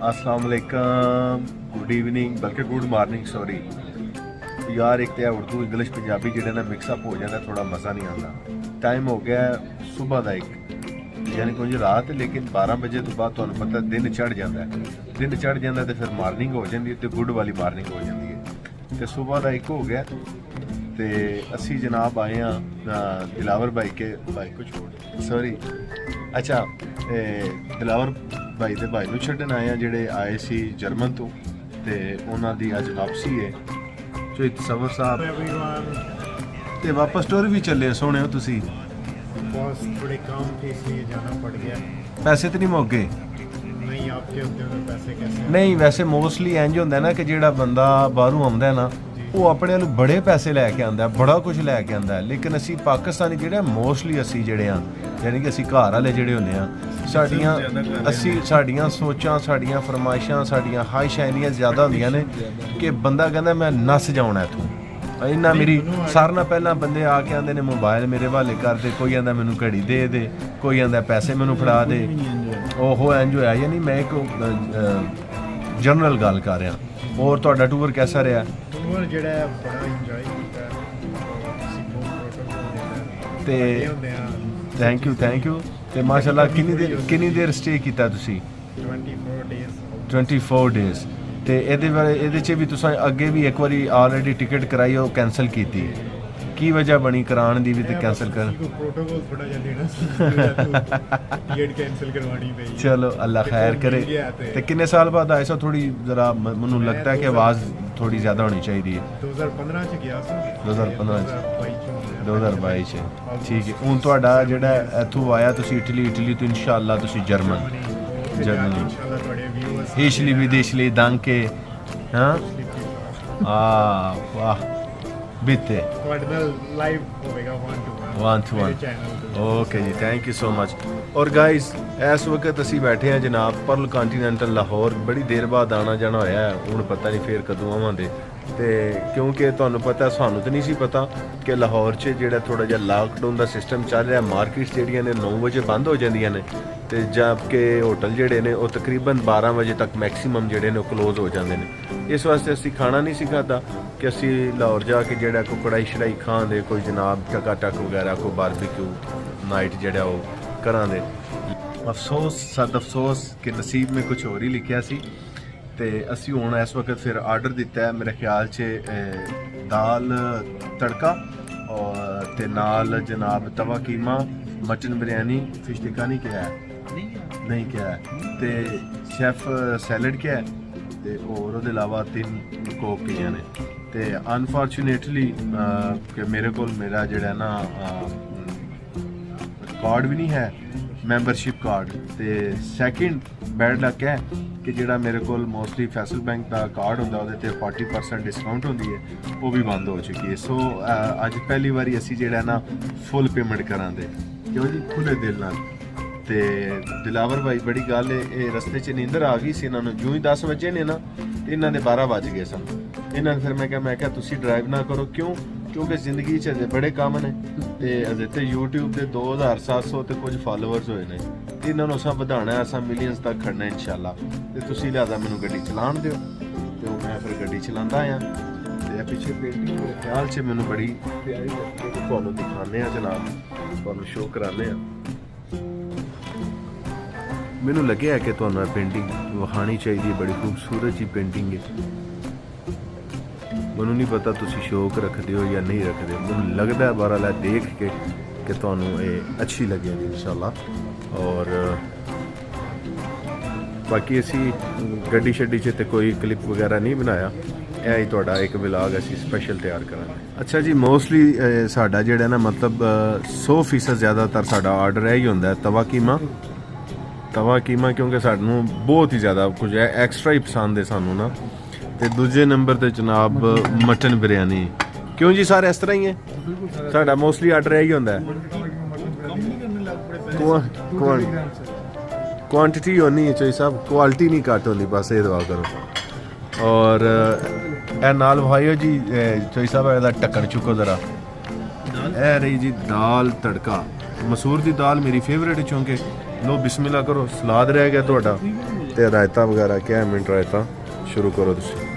अस्सलाम वालेकुम good evening ਬਲਕਿ ਗੁੱਡ ਮਾਰਨਿੰਗ ਸੌਰੀ ਯਾਰ ਇੱਕ ਤੇ ਉਰਦੂ ਇੰਗਲਿਸ਼ ਪੰਜਾਬੀ ਜਿਹੜੇ ਨਾ ਮਿਕਸ ਅਪ ਹੋ ਜਾਂਦਾ ਥੋੜਾ ਮਜ਼ਾ ਨਹੀਂ ਆਉਂਦਾ ਟਾਈਮ ਹੋ ਗਿਆ ਸਵੇਰ ਦਾ ਇੱਕ ਯਾਨੀ ਕੋਈ ਰਾਤ ਹੈ, ਲੇਕਿਨ 12 ਵਜੇ ਤੋਂ ਬਾਅਦ ਤੁਹਾਨੂੰ ਪਤਾ ਦਿਨ ਚੜ ਜਾਂਦਾ ਹੈ ਦਿਨ ਚੜ ਜਾਂਦਾ ਤੇ ਫਿਰ ਮਾਰਨਿੰਗ ਹੋ ਜਾਂਦੀ ਹੈ ਤੇ ਗੁੱਡ ਵਾਲੀ ਮਾਰਨਿੰਗ ਹੋ ਜਾਂਦੀ ਹੈ ਤੇ ਸਵੇਰ ਦਾ ਇੱਕ ਹੋ ਗਿਆ ਤੇ ਅਸੀਂ ਜਨਾਬ ਆਏ ਆ ਦਿਲਾਵਰ ਭਾਈ ਕੇ ਭਾਈ ਕੋ ਛੋੜ ਸੌਰੀ ਅੱਛਾ ਇਹ ਦਿਲਾਵਰ ਭਾਈ ਤੇ ਭਾਈ ਨੂੰ ਛੱਡਣ ਆਏ ਆ ਜਿਹੜੇ ਆਏ ਸੀ ਜਰਮਨ ਤੋਂ ਤੇ ਉਹਨਾਂ ਦੀ ਅੱਜ ਵਾਪਸੀ ਹੈ ਜੋ ਇਤਸਵਰ ਸਾਹਿਬ। ਤੇ ਵਾਪਸ ਟੋਰ ਵੀ ਚੱਲੇ ਸੋਹਣਿਓ ਤੁਸੀਂ। ਬਸ ਥੋੜੇ ਕੰਮ ਤੇ ਇਸ ਜਾਣਾ ਪੜ ਗਿਆ। ਪੈਸੇ ਤੇ ਨਹੀਂ ਮੋਗੇ? ਨਹੀਂ ਆਪਕੇ ਉੱਤੇ ਪੈਸੇ ਕਿਵੇਂ ਨਹੀਂ ਵੈਸੇ ਮੋਸਟਲੀ ਇੰਜ ਹੁੰਦਾ ਨਾ ਕਿ ਜਿਹੜਾ ਬੰਦਾ ਬਾਹਰੋਂ ਆਉਂਦਾ ਨਾ ਉਹ ਆਪਣੇ ਨੂੰ ਬੜੇ ਪੈਸੇ ਲੈ ਕੇ ਆਉਂਦਾ ਹੈ, ਬੜਾ ਕੁਝ ਲੈ ਕੇ ਆਉਂਦਾ। ਹੈ। ਲੇਕਿਨ ਅਸੀਂ ਪਾਕਿਸਤਾਨੀ ਜਿਹੜੇ ਮੋਸਟਲੀ ਅਸੀਂ ਜਿਹੜੇ ਆ ਯਾਨੀ ਕਿ ਅਸੀਂ ਘਰ ਵਾਲੇ ਜਿਹੜੇ ਹੁੰਦੇ ਆ ਸਾਡੀਆਂ ਅਸੀਂ ਸਾਡੀਆਂ ਸੋਚਾਂ ਸਾਡੀਆਂ ਫਰਮਾਇਸ਼ਾਂ ਸਾਡੀਆਂ ਹਾਈ ਸ਼ਾਇਨੀਆਂ ਜ਼ਿਆਦਾ ਹੁੰਦੀਆਂ ਨੇ ਕਿ ਬੰਦਾ ਕਹਿੰਦਾ ਮੈਂ ਨਸ ਜਾਉਣਾ ਇੱਥੋਂ। ਇੰਨਾ ਮੇਰੀ ਸਾਰਿਆਂ ਨਾਲ ਪਹਿਲਾਂ ਬੰਦੇ ਆ ਕੇ ਆਂਦੇ ਨੇ ਮੋਬਾਈਲ ਮੇਰੇ ਹਵਾਲੇ ਕਰ ਦੇ ਕੋਈ ਆਂਦਾ ਮੈਨੂੰ ਘੜੀ ਦੇ ਦੇ ਕੋਈ ਆਂਦਾ ਪੈਸੇ ਮੈਨੂੰ ਫੜਾ ਦੇ। ਉਹ ਇੰਜ ਹੋਇਆ ਯਾਨੀ ਮੈਂ ਇੱਕ ਜਨਰਲ ਗੱਲ ਕਰ ਰਿਹਾ। ਹੋਰ ਤੁਹਾਡਾ ਟੂਰ ਕਿਹਦਾ ਰਿਹਾ? ਟੂਰ ਜਿਹੜਾ ਬੜਾ ਇੰਜੋਏ ਕੀਤਾ। ਤੇ ਥੈਂਕ ਯੂ ਥੈਂਕ ਯੂ ਤੇ ਮਾਸ਼ਾਅੱਲਾ ਕਿੰਨੀ ਦੇਰ ਕਿੰਨੀ ਦੇਰ ਸਟੇ ਕੀਤਾ ਤੁਸੀਂ? 24 ਡੇਜ਼ 24 ਡੇਜ਼ ਤੇ ਇਹਦੇ ਬਾਰੇ ਇਹਦੇ 'ਚ ਵੀ ਤੁਸੀਂ ਅੱਗੇ ਵੀ ਇੱਕ ਵਾਰੀ ਆਲਰੇਡੀ ਟਿਕਟ ਕਰਾਈ ਉਹ ਕੈਨਸਲ ਕੀਤੀ। ਕੀ ਵਜ੍ਹਾ ਬਣੀ ਕਰਾਉਣ ਦੀ ਵੀ ਤੇ ਕੈਨਸਲ ਕਰ ਪ੍ਰੋਟੋਕੋਲ ਥੋੜਾ ਜਿਹਾ ਦੇਣਾ ਟਿਕਟ ਕੈਨਸਲ ਕਰਵਾਣੀ ਪਈ। ਚਲੋ ਅੱਲਾ ਖੈਰ ਕਰੇ। ਤੇ- ਕਿੰਨੇ ਸਾਲ ਬਾਅਦ ਆਏ ਸੋ? ਥੋੜੀ ਜ਼ਰਾ ਮੈਨੂੰ ਲੱਗਦਾ ਹੈ ਕਿ ਆਵਾਜ਼ थोड़ी ज़्यादा होनी चाहिए 2015 ਚ ਗਿਆ ਸੀ 2015 ਚ। 2022 ਚ ਠੀਕ ਹੈ ਹੁਣ ਤੁਹਾਡਾ ਜਿਹੜਾ ਇੱਥੋਂ ਆਇਆ ਤੁਸੀਂ ਇਟਲੀ ਇਟਲੀ ਤੋਂ ਇਨਸ਼ਾਅੱਲਾ ਤੁਸੀਂ ਜਰਮਨ ਜਰਮਨੀ ਇਸ਼ਲੀ ਤੁਹਾਡੇ ਵਿਦੇਸ਼ ਲਈ ਦਾਂਕੇ ਹਾਂ ਆ ਵਾਹ ਬਿੱਤੇ ਤੁਹਾਡੇ ਨਾਲ ਲਾਈਵ ਹੋਵੇਗਾ 1 2 ਵਨ ਟੂ ਵਨ ਓਕੇ ਜੀ ਥੈਂਕ ਯੂ ਸੋ ਮਚ ਔਰ ਗਾਇਸ ਇਸ ਵਕਤ ਅਸੀਂ ਬੈਠੇ ਹਾਂ ਜਨਾਬ ਪਰਲ ਕੰਟੀਨੈਂਟਲ ਲਾਹੌਰ। ਬੜੀ ਦੇਰ ਬਾਅਦ ਆਣਾ ਜਾਣਾ ਹੋਇਆ ਹੁਣ ਪਤਾ ਨਹੀਂ ਫੇਰ ਕਦੋਂ ਆਵਾਂਗੇ। ਤੇ ਕਿਉਂਕਿ ਤੁਹਾਨੂੰ ਪਤਾ, ਸਾਨੂੰ ਤਾਂ ਨਹੀਂ ਸੀ ਪਤਾ ਕਿ ਲਾਹੌਰ 'ਚ ਜਿਹੜਾ ਥੋੜਾ ਜਿਹਾ ਲਾਕਡਾਊਨ ਦਾ ਸਿਸਟਮ ਚੱਲ ਰਿਹਾ ਮਾਰਕੀਟਸ ਜਿਹੜੀਆਂ ਨੇ 9 ਵਜੇ ਬੰਦ ਹੋ ਜਾਂਦੀਆਂ ਨੇ ਤੇ ਜਦਕਿ ਹੋਟਲ ਜਿਹੜੇ ਨੇ ਉਹ ਤਕਰੀਬਨ 12 ਵਜੇ ਤੱਕ ਮੈਕਸਿਮਮ ਜਿਹੜੇ ਨੇ ਉਹ ਕਲੋਜ਼ ਹੋ ਜਾਂਦੇ ਨੇ। ਇਸ ਵਾਸਤੇ ਅਸੀਂ ਖਾਣਾ ਨਹੀਂ ਸੀ ਖਾਧਾ ਕਿ ਅਸੀਂ ਲਾਹੌਰ ਜਾ ਕੇ ਜਿਹੜਾ ਕੋਈ ਕੜਾਈ ਸ਼ੜਾਈ ਖਾਂਦੇ ਕੋਈ ਜਨਾਬ ਟਕਾ ਟਕ ਵਗੈਰਾ, ਕੋਈ ਬਾਰਬੀਕਿਊ ਨਾਈਟ ਜਿਹੜਾ ਉਹ ਕਰਾਂਦੇ। ਅਫਸੋਸ ਸਦ ਅਫਸੋਸ ਕਿ ਨਸੀਬ ਮੇ ਕੁਝ ਹੋਰ ਹੀ ਲਿਖਿਆ ਸੀ। ਤੇ ਅਸੀਂ ਹੁਣ ਇਸ ਵਕਤ ਫਿਰ ਆਰਡਰ ਦਿੱਤਾ ਹੈ ਮੇਰੇ ਖਿਆਲ 'ਚ ਦਾਲ ਤੜਕਾ ਔਰ ਤੇ ਨਾਲ ਜਨਾਬ ਤਵਾ ਕੀਮਾ ਮਟਨ ਬਿਰਿਆਨੀ ਫਿਸ਼ ਟਿੱਕਾ ਨਹੀਂ ਕਿਹਾ ਨਹੀਂ ਕਿਹਾ। ਤੇ ਸ਼ੈਫ ਸੈਲਡ ਕਿਹਾ ਹੈ ਤੇ ਹੋਰ ਉਹਦੇ ਇਲਾਵਾ ਤਿੰਨ ਕੋਕ ਕਹੀਆਂ ਨੇ। ਤੇ ਅਨਫੋਰਚੂਨੇਟਲੀ ਕਿ ਮੇਰੇ ਕੋਲ ਮੇਰਾ ਜਿਹੜਾ ਨਾ ਕਾਰਡ ਵੀ ਨਹੀਂ ਹੈ। ਮੈਂਬਰਸ਼ਿਪ ਕਾਰਡ ਤੇ ਸੈਕਿੰਡ ਬੈਡ ਲੱਕ ਹੈ ਕਿ ਜਿਹੜਾ ਮੇਰੇ ਕੋਲ ਮੋਸਟਲੀ ਫੈਸਲ ਬੈਂਕ ਦਾ ਕਾਰਡ ਹੁੰਦਾ, ਉਹਦੇ ਤੇ 40% ਡਿਸਕਾਊਂਟ ਹੁੰਦੀ ਹੈ, ਉਹ ਵੀ ਬੰਦ ਹੋ ਚੁੱਕੀ ਹੈ। ਸੋ ਅੱਜ ਪਹਿਲੀ ਵਾਰੀ ਅਸੀਂ ਜਿਹੜਾ ਨਾ ਫੁੱਲ ਪੇਮੈਂਟ ਕਰਾਂਗੇ। ਕਿਉਂ ਜੀ? ਖੁੱਲੇ ਦਿਲ ਨਾਲ। ਤੇ ਦਿਲਾਵਰ ਭਾਈ, ਬੜੀ ਗੱਲ ਹੈ, ਇਹ ਰਸਤੇ 'ਚ ਨੀਂਦਰ ਆ ਗਈ ਸੀ ਇਹਨਾਂ ਨੂੰ। ਜਿਉਂ ਹੀ 10 ਵਜੇ ਨੇ ਨਾ, ਤੇ ਇਹਨਾਂ ਦੇ 12 ਵੱਜ ਗਏ ਸਨ। ਇਹਨਾਂ ਨੇ ਫਿਰ ਮੈਂ ਕਿਹਾ ਮੈਂ ਕਿਹਾ, ਤੁਸੀਂ ਡਰਾਈਵ ਨਾ ਕਰੋ। ਕਿਉਂ? ਕਿਉਂਕਿ ਜ਼ਿੰਦਗੀ 'ਚ ਬੜੇ ਕੰਮ ਨੇ। ਤੇ ਅਜੇ ਤੇ YouTube ਤੇ 2700 ਤੇ ਕੁਝ ਫਾਲੋਅਰਸ ਹੋਏ ਨੇ। ਤੇ ਇਹਨਾਂ ਨੂੰ ਅਸਾਂ ਵਧਾਣਾ ਹੈ, ਅਸਾਂ ਮਿਲੀਅਨਸ ਤੱਕ ਖੜਨਾ ਹੈ ਇਨਸ਼ਾਅੱਲਾ। ਤੇ ਤੁਸੀਂ ਲਿਆਦਾ ਮੈਨੂੰ ਗੱਡੀ ਚਲਾਉਣ ਦਿਓ। ਤੇ ਉਹ ਮੈਂ ਫਿਰ ਗੱਡੀ ਚਲਾਉਂਦਾ ਆ ਤੇ ਇਹ ਪਿੱਛੇ ਪੇਂਟਿੰਗ ਮੇਰੇ ਖਿਆਲ 'ਚ ਮੈਨੂੰ ਬੜੀ ਪਿਆਰੀ ਲੱਗਦੀ ਹੈ ਤੁਹਾਨੂੰ ਦਿਖਾਣੇ ਆ ਜਨਾਬ। ਤੁਹਾਨੂੰ ਸ਼ੋਅ ਕਰਾਣੇ ਆ ਮੈਨੂੰ ਲੱਗਿਆ ਕਿ ਤੁਹਾਨੂੰ ਇਹ ਪੇਂਟਿੰਗ ਵਹਾਣੀ ਚਾਹੀਦੀ ਹੈ। ਬੜੀ ਖੂਬਸੂਰਤ ਜੀ ਪੇਂਟਿੰਗ ਹੈ। ਮੈਨੂੰ ਨਹੀਂ ਪਤਾ ਤੁਸੀਂ ਸ਼ੌਕ ਰੱਖਦੇ ਹੋ ਜਾਂ ਨਹੀਂ ਰੱਖਦੇ। ਮੈਨੂੰ ਲੱਗਦਾ ਹੈ ਬਹਰਾਲ ਦੇਖ ਕੇ ਕਿ ਤੁਹਾਨੂੰ ਇਹ ਅੱਛੀ ਲੱਗੇਗੀ ਇਨਸ਼ਾਅੱਲਾ। ਔਰ ਬਾਕੀ ਅਸੀਂ ਗੱਡੀ ਛੱਡੀ 'ਚ ਤੇ ਕੋਈ ਕਲਿੱਪ ਵਗੈਰਾ ਨਹੀਂ ਬਣਾਇਆ। ਇਹ ਹੀ ਤੁਹਾਡਾ ਇੱਕ ਵਲੌਗ ਅਸੀਂ ਸਪੈਸ਼ਲ ਤਿਆਰ ਕਰਾਂਗੇ। ਅੱਛਾ ਜੀ ਮੋਸਟਲੀ ਸਾਡਾ ਜਿਹੜਾ ਨਾ ਮਤਲਬ ਅ, 100% ਜ਼ਿਆਦਾਤਰ ਸਾਡਾ ਆਰਡਰ ਇਹ ਹੀ ਹੁੰਦਾ ਤਵਾ ਕੀਮਾ। ਤਵਾ ਕੀਮਾ ਕਿਉਂਕਿ ਸਾਨੂੰ ਬਹੁਤ ਹੀ ਜ਼ਿਆਦਾ ਕੁਝ ਐਕਸਟਰਾ ਹੀ ਪਸੰਦ ਹੈ ਸਾਨੂੰ ਨਾ। ਤੇ ਦੂਜੇ ਨੰਬਰ ਤੇ ਜਨਾਬ ਮਟਨ ਬਿਰਿਆਨੀ। ਕਿਉਂ ਜੀ ਸਾਰੇ ਇਸ ਤਰ੍ਹਾਂ ਹੀ ਹੈ? ਸਾਡਾ ਮੋਸਟਲੀ ਆਰਡਰ ਇਹੀ ਹੁੰਦਾ ਹੈ। ਕੁਆ- ਕੁਆਂਟੀਟੀ ਹੋਣੀ ਹੈ ਚੋਈ ਸਾਹਿਬ ਕੁਆਲਿਟੀ ਨਹੀਂ ਘੱਟ ਹੁੰਦੀ, ਬਸ ਇਹ ਦੁਆ ਕਰੋ। ਔਰ, ਇਹ ਨਾਲ ਭਾਈਓ ਜੀ, ਇਹ ਸਾਹਿਬ, ਇਹਦਾ ਢੱਕਣ ਚੁੱਕੋ ਜ਼ਰਾ। ਇਹ ਰਹੀ ਜੀ ਦਾਲ ਤੜਕਾ। ਮਸੂਰ ਦੀ ਦਾਲ ਮੇਰੀ ਫੇਵਰੇਟ ਹੈ ਕਿਉਂਕਿ ਲੋ ਬਿਸਮਿਲ੍ਲਾ ਕਰੋ, ਸਲਾਦ ਰਹਿ ਗਿਆ ਤੁਹਾਡਾ। ਤੇ ਰਾਇਤਾ ਵਗੈਰਾ ਕਿਆ ਮਿੰਟ ਰਾਇਤਾ? ਸ਼ੁਰੂ ਕਰੋ ਤੁਸੀਂ।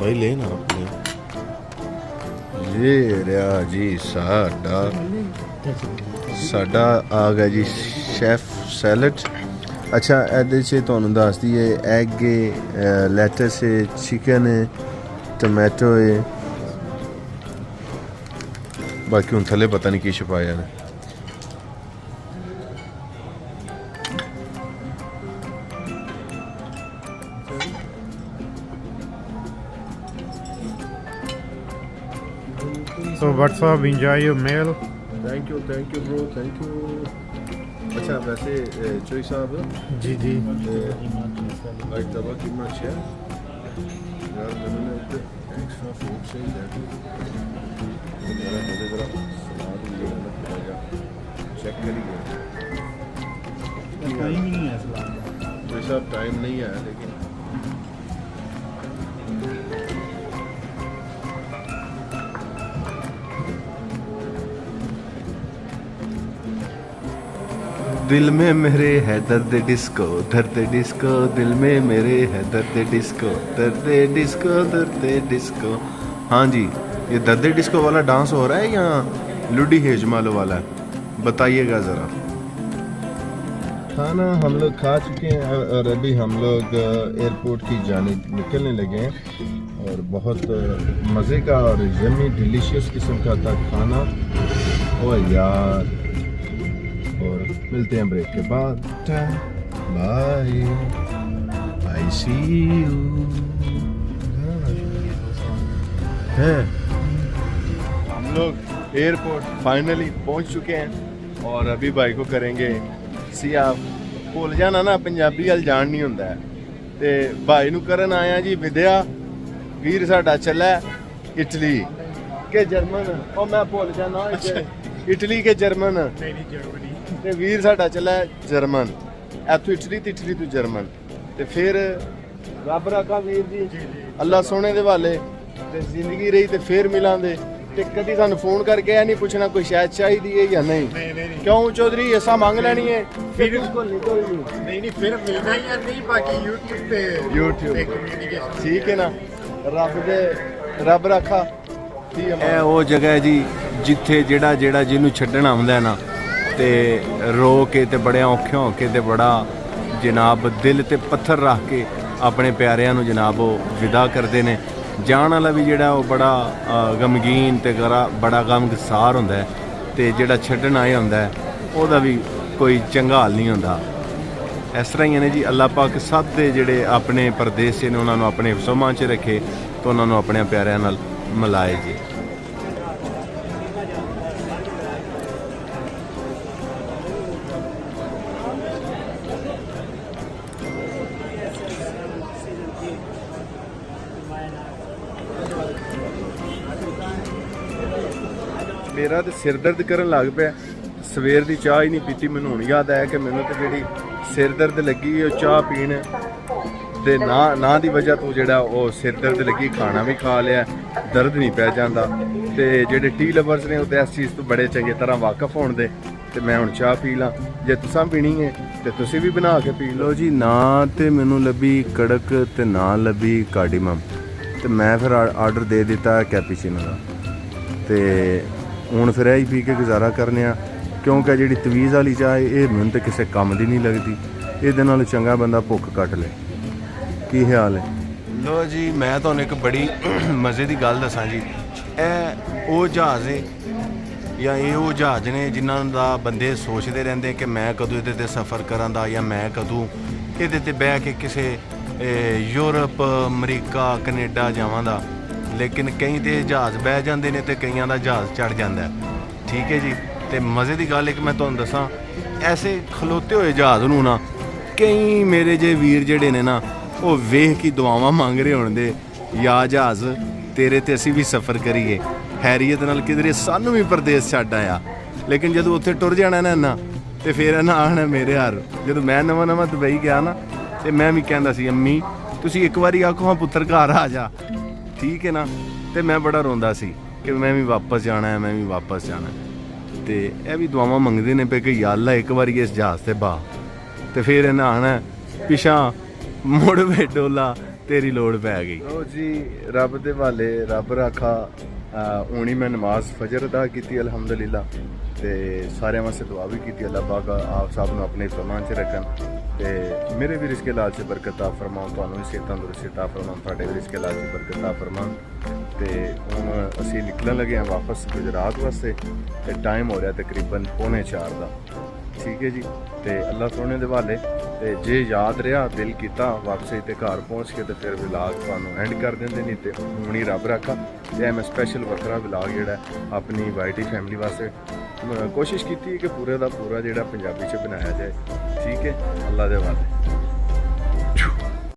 ਭਾਈ ਲੈ ਨਾ ਆਪਣੇ। ਇਹ ਰਿਆ ਜੀ, ਸਾਡਾ ਸਾਡਾ ਆ ਗਿਆ ਜੀ ਸ਼ੈਫ ਸੈਲਡ। ਅੱਛਾ, ਇਹਦੇ 'ਚ ਤੁਹਾਨੂੰ ਦੱਸ ਦਈਏ, ਐਗ ਹੈ ਲੈਟਸ ਹੈ ਚਿਕਨ ਹੈ ਟੋਮੈਟੋ ਹੈ ਬਾਕੀ ਹੁਣ ਥੱਲੇ ਪਤਾ ਨਹੀਂ ਕੀ ਛਪਾਇਆ ਨੇ। So what's up? Enjoy your meal. Thank you thank you bro thank you ਅੱਛਾ ਵੈਸੇ ਅਹ, ਚੋਈ ਸਾਹਿਬ ਜੀ ਜੀ ਅੱਜ ਦਵਾ ਕਿੰਨਾ ਹੈ ਯਾਰ ਮੈਨੂੰ ਨਾ ਇੱਕ ਐਕਸਟਰਾ ਫੂਡ ਚਾਹੀਦਾ ਹੈ ਮੇਰਾ ਮੇਰੇ ਜਰਾ ਸਲਾਦ ਵੀ ਲੈਣਾ ਪੜੇਗਾ ਚੈੱਕ ਕਰੀਏ ਟਾਈਮ ਹੀ ਨਹੀਂ ਹੈ ਸਲਾਮ ਦਾ ਕੋਈ ਸਾਹਿਬ दिल में मेरे है दर्द डिस्को दर्द डिस्को दिल में मेरे है दर्द डिस्को दर्द डिस्को दर्द डिस्को हाँ जी, ये दर्द डिस्को वाला डांस हो रहा है या लुडी हेजमालो वाला? बताइएगा ज़रा। खाना हम लोग खा चुके हैं और अभी हम लोग एयरपोर्ट की जाने निकलने लगे हैं। और बहुत मज़े का और यमी डिलीशियस किस्म का था खाना। ओ यार। और मिलते हैं ब्रेक के बाद बाय आई सी यू है हम लोग एयरपोर्ट फाइनली पहुंच चुके हैं और अभी भाई को करेंगे ਸੀ ਆਪ ਭੁੱਲ ਜਾਣਾ ਨਾ ਪੰਜਾਬੀ ਵੱਲ ਜਾਣ ਨਹੀਂ ਹੁੰਦਾ ਹੈ। ਤੇ ਭਾਈ ਨੂੰ ਕਰਨ ਆਇਆ ਜੀ ਵਿਦਿਆ ਵੀਰ ਸਾਡਾ ਚੱਲਾ ਇਟਲੀ ਕਿ ਜਰਮਨ ਉਹ ਮੈਂ ਭੁੱਲ ਜਾਣਾ ਇਟਲੀ ਕੇ ਜਰਮਨ ਨਹੀਂ ਜਰਮਨੀ ਤੇ ਵੀਰ ਸਾਡਾ ਚੱਲਾ ਜਰਮਨ। ਇੱਥੋਂ ਇਟਲੀ ਤੇ ਇਟਲੀ ਤੋਂ ਜਰਮਨ। ਤੇ ਫਿਰ ਰੱਬ ਰਾਖਾ ਵੀਰ ਜੀ। ਅੱਲਾ ਸੋਹਣੇ ਦੇ ਵਾਲੇ ਤੇ ਜ਼ਿੰਦਗੀ ਰਹੀ ਤੇ ਫਿਰ ਮਿਲਾਂਗੇ। ਤੇ ਕਦੀ ਸਾਨੂੰ ਫੋਨ ਕਰਕੇ ਇਹ ਨਹੀਂ ਪੁੱਛਣਾ ਕੋਈ ਸ਼ਾਇਦ ਚਾਹੀਦੀ ਹੈ ਜਾਂ ਨਹੀਂ। ਨਹੀਂ ਨਹੀਂ ਨਹੀਂ। ਕਿਉਂ ਚੌਧਰੀ ਐਸਾ ਮੰਗ ਲੈਣੀ ਹੈ? ਫਿਰ ਉਸਕੋ ਨਿਕਲ ਨਹੀਂ ਨਹੀਂ ਨਹੀਂ ਫਿਰ ਮਿਲਣਾ ਹੀ ਆ ਨਹੀਂ ਬਾਕੀ YouTube ਤੇ YouTube ਤੇ। communication ਠੀਕ ਹੈ ਨਾ? ਰੱਬ ਦੇ ਰੱਬ ਰਾਖਾ। ਇਹ ਉਹ ਜਗ੍ਹਾ ਹੈ ਜੀ ਜਿੱਥੇ ਜਿਹੜਾ ਜਿਹੜਾ ਜਿਹਨੂੰ ਛੱਡਣ ਆਉਂਦਾ ਹੈ ਨਾ ਤੇ ਰੋ ਕੇ ਤੇ ਬੜਿਆਂ ਔਖੇ ਹੋ ਕੇ ਤੇ ਬੜਾ ਜਨਾਬ ਦਿਲ ਤੇ ਪੱਥਰ ਰੱਖ ਕੇ ਆਪਣੇ ਪਿਆਰਿਆਂ ਨੂੰ ਜਨਾਬ ਉਹ ਵਿਦਾ ਕਰਦੇ ਨੇ। ਜਾਣ ਵਾਲਾ ਵੀ ਜਿਹੜਾ ਉਹ ਬੜਾ ਗਮਗੀਨ ਤੇ ਗਰਾ, ਬੜਾ ਗਮਗਸਾਰ ਹੁੰਦਾ ਹੈ ਤੇ ਜਿਹੜਾ ਛੱਡਣ ਆਇਆ ਹੁੰਦਾ ਉਹਦਾ ਵੀ ਕੋਈ ਚੰਗਾ ਹਾਲ ਨਹੀਂ ਹੁੰਦਾ। ਇਸ ਤਰ੍ਹਾਂ ਹੀ ਨੇ ਜੀ ਅੱਲਾਹ ਪਾਕ ਸਭ ਦੇ ਜਿਹੜੇ ਆਪਣੇ ਪਰਦੇਸੇ ਨੇ, ਉਹਨਾਂ ਨੂੰ ਆਪਣੇ ਸਮਾਂ 'ਚ ਰੱਖੇ ਤੇ ਉਹਨਾਂ ਨੂੰ ਆਪਣੇ ਪਿਆਰਿਆਂ ਨਾਲ ਮਿਲਾਏ ਜੀ। ਮੇਰਾ ਤੇ ਸਿਰ ਦਰਦ ਕਰਨ ਲੱਗ ਪਿਆ। ਸਵੇਰ ਦੀ ਚਾਹ ਹੀ ਨਹੀਂ ਪੀਤੀ, ਮੈਨੂੰ ਹੁਣ ਯਾਦ ਆਇਆ ਕਿ ਮੈਨੂੰ ਤੇ ਜਿਹੜੀ ਸਿਰ ਦਰਦ ਲੱਗੀ ਉਹ ਚਾਹ ਪੀਣ ਦੇ ਨਾ ਨਾ ਦੀ ਵਜ੍ਹਾ ਤੋਂ ਜਿਹੜਾ ਉਹ ਸਿਰ ਦਰਦ ਲੱਗੀ, ਖਾਣਾ ਵੀ ਖਾ ਲਿਆ, ਦਰਦ ਨਹੀਂ ਪੈ ਜਾਂਦਾ। ਤੇ ਜਿਹੜੇ ਟੀ ਲਵਰਸ ਨੇ ਉਹ ਤੇ ਇਸ ਚੀਜ਼ ਤੋਂ ਬੜੇ ਚੰਗੇ ਤਰ੍ਹਾਂ ਵਾਕਿਫ ਹੋਣ ਦੇ, ਤੇ ਮੈਂ ਹੁਣ ਚਾਹ ਪੀ ਲਾਂ। ਜੇ ਤੁਸੀਂ ਪੀਣੀ ਹੈ ਤੇ ਤੁਸੀਂ ਵੀ ਬਣਾ ਕੇ ਪੀ ਲਓ ਜੀ। ਨਾ ਤੇ ਮੈਨੂੰ ਲੱਭੀ ਕੜਕ ਤੇ ਨਾ ਲੱਭੀ ਕਾਡੀਮਮ। ਤੇ ਮੈਂ ਫਿਰ ਆਰਡਰ ਦੇ ਦਿੱਤਾ ਕੈਪੀਚੀਨੋ ਦਾ। ਤੇ ਹੁਣ ਫਿਰ ਇਹ ਹੀ ਪੀ ਕੇ ਗੁਜ਼ਾਰਾ ਕਰਨੇ ਆ, ਕਿਉਂਕਿ ਜਿਹੜੀ ਤਵੀਜ਼ ਵਾਲੀ ਚਾਹ ਇਹ ਮੈਨੂੰ ਤੇ ਕਿਸੇ ਕੰਮ ਦੀ ਨਹੀਂ ਲੱਗਦੀ। ਇਹਦੇ ਨਾਲ ਚੰਗਾ ਬੰਦਾ ਭੁੱਖ ਕੱਟ ਲੇ। ਕੀ ਹਾਲ ਹੈ? ਲੋ ਜੀ, ਮੈਂ ਤੁਹਾਨੂੰ ਇੱਕ ਬੜੀ ਮਜ਼ੇ ਦੀ ਗੱਲ ਦੱਸਾਂ ਜੀ। ਇਹ ਉਹ ਜਹਾਜ਼ ਹੈ ਜਾਂ ਇਹ ਉਹ ਜਹਾਜ਼ ਨੇ ਜਿਨ੍ਹਾਂ ਦਾ ਬੰਦੇ ਸੋਚਦੇ ਰਹਿੰਦੇ ਕਿ ਮੈਂ ਕਦੋਂ ਇਹਦੇ ਤੇ ਸਫ਼ਰ ਕਰਾਂ ਦਾ ਜਾਂ ਮੈਂ ਕਦੋਂ ਇਹਦੇ ਤੇ ਬਹਿ ਕੇ ਕਿਸੇ ਯੂਰਪ, ਅਮਰੀਕਾ, ਕੈਨੇਡਾ ਜਾਵਾਂ ਦਾ ਲੇਕਿਨ ਕਈ ਤੇ ਜਹਾਜ਼ ਬਹਿ ਜਾਂਦੇ ਨੇ ਤੇ ਕਈਆਂ ਦਾ ਜਹਾਜ਼ ਚੜ ਜਾਂਦਾ ਠੀਕ ਹੈ ਜੀ? ਤੇ ਮਜ਼ੇ ਦੀ ਗੱਲ ਇੱਕ ਮੈਂ ਤੁਹਾਨੂੰ ਦੱਸਾਂ, ਐਸੇ ਖਲੋਤੇ ਹੋਏ ਜਹਾਜ਼ ਨੂੰ ਨਾ, ਕਈ ਮੇਰੇ ਜੇ ਵੀਰ ਜਿਹੜੇ ਨੇ ਨਾ, ਉਹ ਵੇਖ ਕੇ ਦੁਆਵਾਂ ਮੰਗ ਰਹੇ ਹੋਣ ਦੇ ਯਾ ਜਹਾਜ਼, ਤੇਰੇ ਤੇ ਅਸੀਂ ਵੀ ਸਫ਼ਰ ਕਰੀਏ। ਹੈਰੀਅਤ ਨਾਲ ਕਿਧਰੇ ਸਾਨੂੰ ਵੀ ਪਰਦੇਸ ਛੱਡ ਆਇਆ। ਲੇਕਿਨ ਜਦੋਂ ਉੱਥੇ ਟੁਰ ਜਾਣਾ ਨਾ ਨਾ ਤੇ ਫਿਰ ਇਹਨਾਂ ਆਖਣਾ ਮੇਰੇ ਹਾਰ। ਜਦੋਂ ਮੈਂ ਨਵਾਂ ਨਵਾਂ ਦੁਬਈ ਗਿਆ ਨਾ, ਤੇ ਮੈਂ ਵੀ ਕਹਿੰਦਾ ਸੀ, ਅੰਮੀ, ਤੁਸੀਂ ਇੱਕ ਵਾਰੀ ਆਖੋ ਹਾਂ ਪੁੱਤਰ ਘਰ ਆ ਜਾ। ਠੀਕ ਹੈ ਨਾ? ਤੇ ਮੈਂ ਬੜਾ ਰੋਂਦਾ ਸੀ ਕਿ ਮੈਂ ਵੀ ਵਾਪਸ ਜਾਣਾ ਹੈ, ਮੈਂ ਵੀ ਵਾਪਸ ਜਾਣਾ ਤੇ ਇਹ ਵੀ ਦੁਆਵਾਂ ਮੰਗਦੇ ਨੇ ਪਏ ਕਿ ਯਾ ਅੱਲਾ ਇੱਕ ਵਾਰੀ ਇਸ ਜਹਾਜ਼ ਤੇ ਬਾ। ਤੇ ਫਿਰ ਇਹਨਾਂ ਆਣਾ ਪਿਛਾਂ ਮੁੜ ਵੇ ਡੋਲਾ, ਤੇਰੀ ਲੋੜ ਪੈ ਗਈ। ਲੋ ਜੀ, ਰੱਬ ਦੇ ਵਾਲੇ ਰੱਬ ਰਾਖਾ ਉਣੀ ਮੈਂ ਨਮਾਜ਼ ਫਜਰ ਅਦਾ ਕੀਤੀ, ਅਲਹਮਦੁਲਿਲਾ। ਤੇ ਸਾਰਿਆਂ ਵਾਸਤੇ ਦੁਆ ਵੀ ਕੀਤੀ, ਅੱਲਾਹ ਪਾਕ ਆਪ ਸਭ ਨੂੰ ਆਪਣੇ ਫਰਮਾਨ 'ਚ ਰੱਖਣ ਤੇ ਮੇਰੇ ਵੀ ਰਿਜ਼ਕ ਲਾਲ 'ਚ ਬਰਕਤ ਆ ਫਰਮਾਉਣ, ਤੁਹਾਨੂੰ ਵੀ ਸਿਹਤ ਤੰਦਰੁਸਤੀ ਤਾ ਫਰਮਾਉਣ, ਤੁਹਾਡੇ ਵੀ ਰਿਜ਼ਕ ਲਾਲ 'ਚ ਬਰਕਤ ਆ ਫਰਮਾਉਣ। ਤੇ ਹੁਣ ਅਸੀਂ ਨਿਕਲਣ ਲੱਗੇ ਹਾਂ ਵਾਪਸ ਗੁਜਰਾਤ ਵਾਸਤੇ ਤੇ ਟਾਈਮ ਹੋ ਰਿਹਾ ਤਕਰੀਬਨ ਪੌਣੇ 4 ਦਾ। ਠੀਕ ਹੈ ਜੀ, ਤੇ ਅੱਲਾਹ ਸੋਹਣੇ ਦੇ ਹਵਾਲੇ ਤੇ ਜੇ ਯਾਦ ਰਿਹਾ, ਦਿਲ ਕੀਤਾ ਵਾਪਸੀ ਤੇ ਘਰ ਪਹੁੰਚ ਕੇ ਤੇ ਫਿਰ ਵਿਲਾਗ ਤੁਹਾਨੂੰ ਐਂਡ ਕਰ ਦਿੰਦੇ ਨਹੀਂ ਤੇ ਹੁਣ ਹੀ ਰੱਬ ਰੱਖਾ, ਤੇ ਐ ਮੈਂ ਸਪੈਸ਼ਲ ਵੱਖਰਾ ਵਲੌਗ ਜਿਹੜਾ ਆਪਣੀ ਵਾਈਟੀ ਫੈਮਿਲੀ ਵਾਸਤੇ ਕੋਸ਼ਿਸ਼ ਕੀਤੀ ਕਿ ਪੂਰੇ ਦਾ ਪੂਰਾ ਜਿਹੜਾ ਪੰਜਾਬੀ ਚ ਬਣਾਇਆ ਜਾਏ। ਠੀਕ ਹੈ? ਅੱਲਾ ਦੇ ਵਾਲੇ